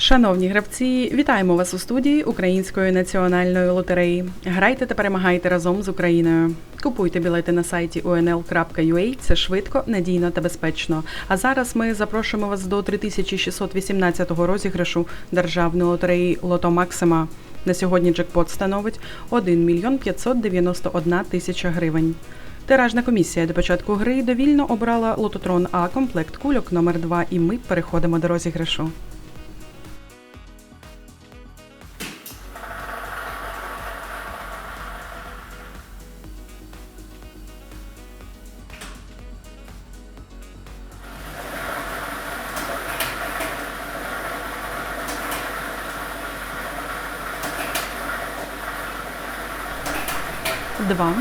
Шановні гравці, вітаємо вас у студії Української національної лотереї. Грайте та перемагайте разом з Україною. Купуйте білети на сайті unl.ua. Це швидко, надійно та безпечно. А зараз ми запрошуємо вас до 3618 розіграшу державної лотереї Лото Максима. На сьогодні джекпот становить 1 мільйон 591 тисяча гривень. Тиражна комісія до початку гри довільно обрала лототрон А комплект кульок номер 2 і ми переходимо до розіграшу. Два.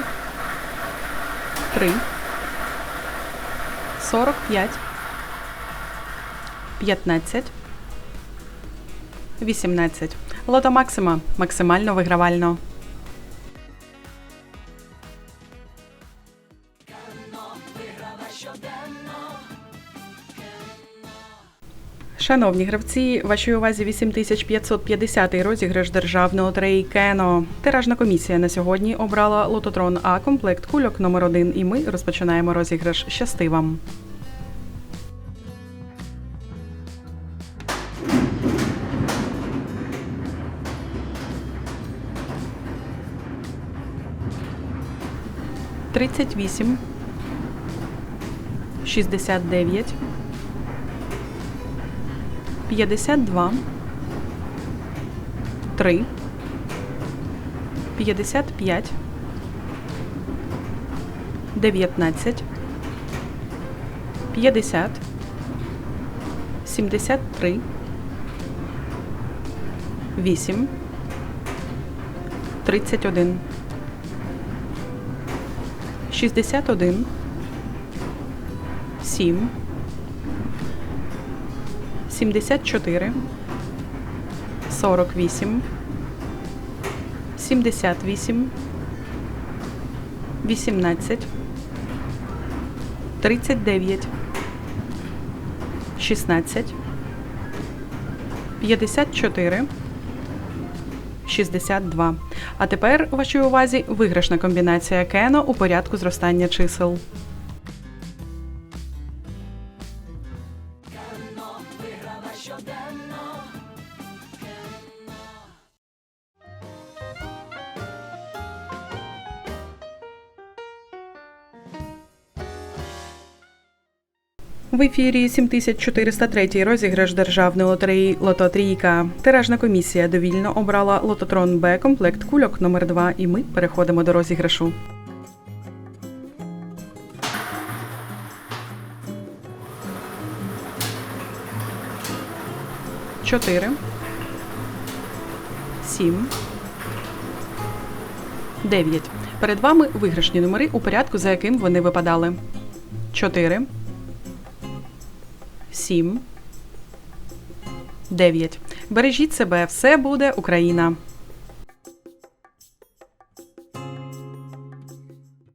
Три. Сорок п'ять. П'ятнадцять. Вісімнадцять. Лото Максима. Максимально вигравально. Шановні гравці, вашій увазі 8550 розіграш державної лотереї Кено. Тиражна комісія на сьогодні обрала лототрон А комплект кульок номер 1 і ми розпочинаємо розіграш. Щасти вам! Тридцять вісім, шістдесят дев'ять, п'ятдесят два, три, п'ятдесят п'ять, дев'ятнадцять, п'ятдесят, сімдесят три, вісім, тридцять один. 61 7 74 48 78 18 39 16 54 62. А тепер у вашій увазі виграшна комбінація Кено у порядку зростання чисел. В ефірі 7403 розіграш державної лотереї Лото Трійка. Тиражна комісія довільно обрала лототрон Б комплект кульок номер 2 і ми переходимо до розіграшу. Чотири. Сім. Дев'ять. Перед вами виграшні номери у порядку, за яким вони випадали. Чотири. 7, 9. Бережіть себе, все буде Україна.